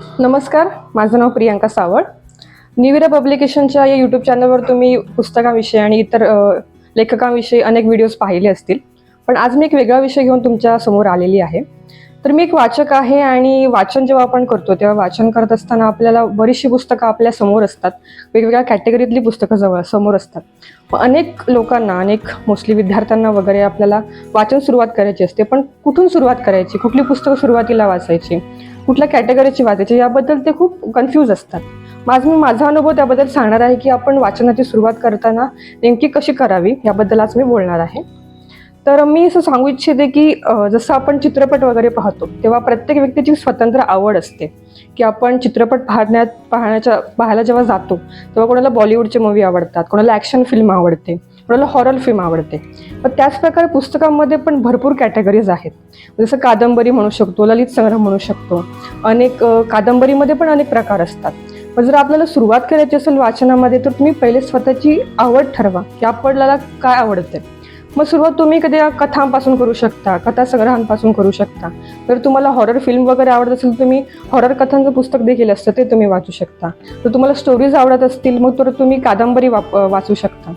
नमस्कार माझं नाव प्रियांका सावळ. निविरा पब्लिकेशनच्या या यूट्यूब चॅनलवर तुम्ही पुस्तकाविषयी आणि इतर लेखकांविषयी अनेक व्हिडिओज पाहिले असतील. पण आज मी एक वेगळा विषय घेऊन तुमच्यासमोर आलेली आहे. तर मी एक वाचक आहे आणि वाचन जेव्हा आपण करतो तेव्हा वाचन करत असताना आपल्याला बरीचशी पुस्तकं आपल्यासमोर असतात. वेगवेगळ्या कॅटेगरीतली पुस्तकं जवळ समोर असतात. मग अनेक लोकांना अनेक मोस्टली विद्यार्थ्यांना वगैरे आपल्याला वाचन सुरुवात करायची असते. पण कुठून सुरुवात करायची? कुठली पुस्तकं सुरुवातीला वाचायची? कुठल्या कॅटेगरीची वाचायची याबद्दल ते खूप कन्फ्यूज असतात. माझ मी माझा अनुभव त्याबद्दल सांगणार आहे की आपण वाचनाची सुरुवात करताना नेमकी कशी करावी याबद्दल आज मी बोलणार आहे. तर मी असं सांगू इच्छिते की जसं आपण चित्रपट वगैरे पाहतो तेव्हा प्रत्येक व्यक्तीची स्वतंत्र आवड असते की आपण चित्रपट पाहण्यात पाहण्याच्या पाहायला जेव्हा जातो तेव्हा कोणाला बॉलिवूडचे मूवी आवडतात कोणाला ॲक्शन फिल्म आवडते. आपल्याला हॉरर फिल्म आवडते. पण त्याच प्रकारे पुस्तकांमध्ये पण भरपूर कॅटेगरीज आहेत. जसं कादंबरी म्हणू शकतो ललित संग्रह म्हणू शकतो. अनेक कादंबरीमध्ये पण अनेक प्रकार असतात. पण जर आपल्याला सुरुवात करायची असेल वाचनामध्ये तर तुम्ही पहिले स्वतःची आवड ठरवा की आपल्याला काय आवडते मग सुरुवात तुम्ही कधी कथांपासून करू शकता कथा संग्रहांपासून करू शकता? जर तुम्हाला हॉरर फिल्म वगैरे आवडत असेल तुम्ही हॉरर कथांचं पुस्तक देखील असतं ते तुम्ही वाचू शकता. जर तुम्हाला स्टोरीज आवडत असतील मग तर तुम्ही कादंबरी वाप वाचू शकता.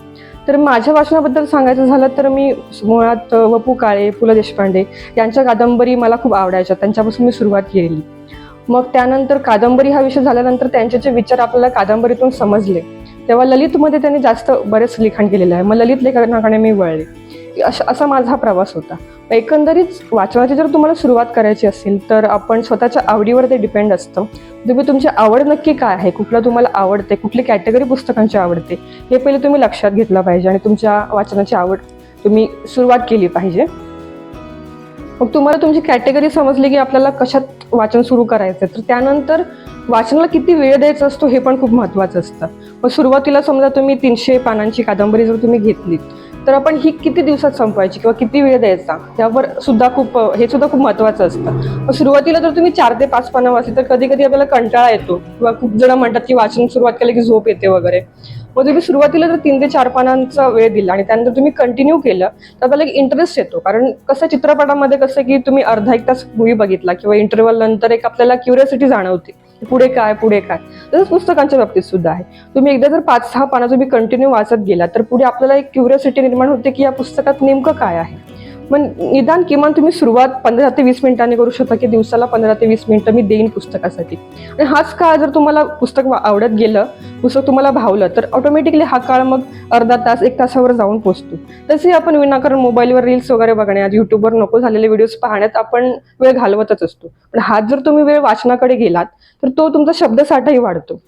तर माझ्या वाचनाबद्दल सांगायचं झालं तर मी मुळात वपू काळे पु ल देशपांडे यांच्या कादंबरी मला खूप आवडायच्या त्यांच्यापासून मी सुरुवात केली मग त्यानंतर कादंबरी हा विषय झाल्यानंतर त्यांचे जे विचार आपल्याला कादंबरीतून समजले तेव्हा ललितमध्ये त्यांनी जास्त बरेच लिखाण केलेलं आहे. मग ललित लेखनाकडे मी वळले. असं असा माझा हा प्रवास होता. एकंदरीत वाचनाची जर तुम्हाला सुरुवात करायची असेल तर आपण स्वतःच्या आवडीवर ते डिपेंड असतं. तुम्ही तुमची आवड नक्की काय आहे? कुठलं तुम्हाला आवडते? कुठली कॅटेगरी पुस्तकांची आवडते? हे पहिले तुम्ही लक्षात घेतलं पाहिजे आणि तुमच्या वाचनाची आवड तुम्ही सुरुवात केली पाहिजे. मग तुम्हाला तुमची कॅटेगरी समजली की आपल्याला कशात वाचन सुरू करायचं तर त्यानंतर वाचनाला किती वेळ द्यायचा असतो हे पण खूप महत्त्वाचं असतं. मग सुरुवातीला समजा तुम्ही तीनशे पानांची कादंबरी जर तुम्ही घेतली तर आपण ही किती दिवसात संपवायची किंवा किती वेळ द्यायचा त्यावर सुद्धा खूप हे सुद्धा खूप महत्त्वाचं असतं. मग सुरुवातीला जर तुम्ही चार ते पाच पानं वाचली तर कधी कधी आपल्याला कंटाळा येतो किंवा खूप जण म्हणतात की वाचन सुरुवात केलं की झोप येते वगैरे. मग तुम्ही सुरुवातीला जर तीन ते चार पानांचा वेळ दिला आणि त्यानंतर तुम्ही कंटिन्यू केलं तर आपल्याला एक इंटरेस्ट येतो. कारण कसं चित्रपटामध्ये कसं की तुम्ही अर्धा एक तास मूवी बघितला किंवा इंटरव्हल नंतर एक आपल्याला क्युरियोसिटी जाणवते पुढे काय पुढे काय. तसंच पुस्तकांच्या बाबतीत सुद्धा आहे. तुम्ही एकदा जर पाच सहा पानं तुम्ही कंटिन्यू वाचत गेला तर पुढे आपल्याला एक क्युरियोसिटी निर्माण होते की या पुस्तकात नेमकं काय आहे. मग निदान किमान तुम्ही सुरुवात पंधरा ते वीस मिनिटांनी करू शकता की दिवसाला पंधरा ते वीस मिनिटं मी देईन पुस्तकासाठी. आणि हाच काळ जर तुम्हाला पुस्तक आवडत गेलं पुस्तक तुम्हाला भावलं तर ऑटोमॅटिकली हा काळ मग अर्धा तास एक तासावर जाऊन पोचतो. तसे आपण विनाकारण मोबाईलवर रील्स वगैरे बघण्यात युट्यूबवर नको झालेले व्हिडिओज पाहण्यात आपण वेळ घालवतच असतो. पण हाच जर तुम्ही वेळ वाचनाकडे गेलात तर तो तुमचा शब्दसाठाही वाढतो.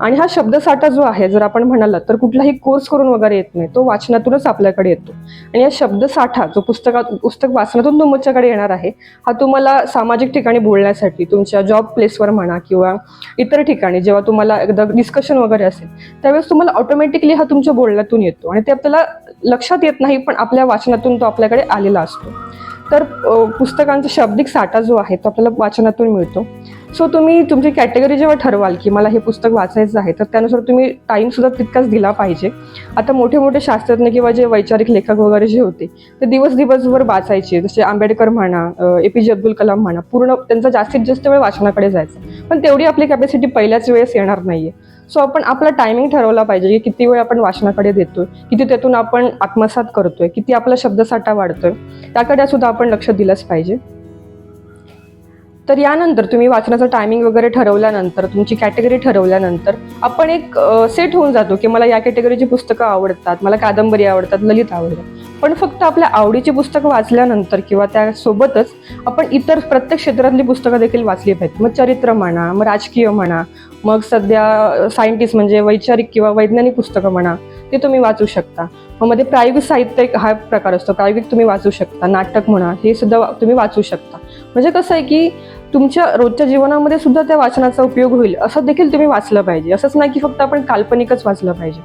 आणि हा शब्दसाठा जो आहे जर आपण म्हणाला तर कुठलाही कोर्स करून वगैरे येत नाही. तो वाचनातूनच आपल्याकडे येतो. आणि या शब्दसाठा जो पुस्तकात पुस्तक वाचनातून तुमच्याकडे येणार आहे. हा तुम्हाला सामाजिक ठिकाणी बोलण्यासाठी तुमच्या जॉब प्लेसवर म्हणा किंवा इतर ठिकाणी जेव्हा तुम्हाला एकदा डिस्कशन वगैरे असेल त्यावेळेस तुम्हाला ऑटोमॅटिकली हा तुमच्या बोलण्यातून येतो. आणि ते आपल्याला लक्षात येत नाही पण आपल्या वाचनातून तो आपल्याकडे आलेला असतो. तर पुस्तकांचा शाब्दिक साठा जो आहे तो आपल्याला वाचनातून मिळतो. सो तुम्ही तुमची कॅटेगरी जेव्हा ठरवाल की मला हे पुस्तक वाचायचं आहे तर त्यानुसार तुम्ही टाईमसुद्धा तितकाच दिला पाहिजे. आता मोठे मोठे शास्त्रज्ञ किंवा जे वैचारिक लेखक वगैरे जे होते ते दिवस दिवसभर वाचायचे. जसे आंबेडकर म्हणा ए पी जे अब्दुल कलाम म्हणा पूर्ण त्यांचा जास्तीत जास्त वेळ वाचनाकडे जायचा. पण तेवढी आपली कॅपॅसिटी पहिल्याच वेळेस येणार नाहीये. सो आपण आपला टायमिंग ठरवला पाहिजे की किती वेळ आपण वाचनाकडे देतोय किती त्यातून आपण आत्मसात करतोय किती आपला शब्दसाठा वाढतोय त्याकडे सुद्धा आपण लक्ष दिलंच पाहिजे. तर यानंतर तुम्ही वाचनाचं टायमिंग वगैरे ठरवल्यानंतर तुमची कॅटेगरी ठरवल्यानंतर आपण एक सेट होऊन जातो की मला या कॅटेगरीची पुस्तकं आवडतात मला कादंबरी आवडतात ललित आवडतात. पण फक्त आपल्या आवडीची पुस्तकं वाचल्यानंतर किंवा त्यासोबतच आपण इतर प्रत्येक क्षेत्रातली पुस्तकं देखील वाचली पाहिजेत. मग चरित्र म्हणा मग राजकीय म्हणा मग सध्या सायंटिस्ट म्हणजे वैचारिक किंवा वैज्ञानिक पुस्तकं म्हणा ते तुम्ही वाचू शकता. मग मध्ये प्रायोगिक साहित्य एक हा प्रकार असतो. प्रायोगिक तुम्ही वाचू शकता. नाटक म्हणा हे सुद्धा तुम्ही वाचू शकता. म्हणजे कसं आहे की तुमच्या रोजच्या जीवनामध्ये सुद्धा त्या वाचनाचा उपयोग होईल असं देखील तुम्ही वाचलं पाहिजे. असंच नाही की फक्त आपण काल्पनिकच वाचलं पाहिजे.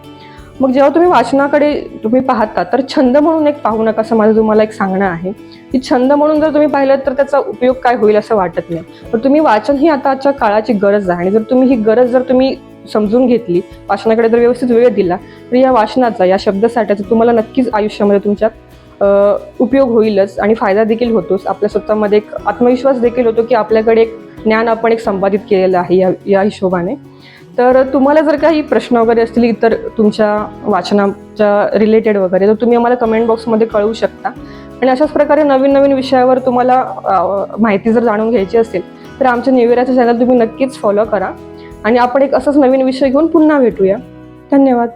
मग जेव्हा तुम्ही वाचनाकडे तुम्ही पाहता तर छंद म्हणून एक पाहू नका असं माझं तुम्हाला एक सांगणं आहे. की छंद म्हणून जर तुम्ही पाहिलं तर त्याचा उपयोग काय होईल असं वाटत नाही. पण तुम्ही वाचन ही आताच्या काळाची गरज आहे. आणि जर तुम्ही ही गरज जर तुम्ही समजून घेतली वाचनाकडे जर व्यवस्थित वेळ दिला तर या वाचनाचा या शब्दसाठ्याचा तुम्हाला नक्कीच आयुष्यामध्ये तुमच्या उपयोग होईलच आणि फायदा देखील होतोच. आपल्या स्वतःमध्ये एक आत्मविश्वास देखील होतो की आपल्याकडे एक ज्ञान आपण एक संपादित केलेलं आहे या या हिशोबाने. तर तुम्हाला जर काही प्रश्न वगैरे असतील इतर तुमच्या वाचनाच्या रिलेटेड वगैरे तर तुम्ही आम्हाला कमेंट बॉक्समध्ये कळवू शकता. आणि अशाच प्रकारे नवीन नवीन विषयावर तुम्हाला माहिती जर जाणून घ्यायची असेल तर आमच्या निवेराचं चॅनल तुम्ही नक्कीच फॉलो करा. आणि आपण एक असंच नवीन विषय घेऊन पुन्हा भेटूया. धन्यवाद.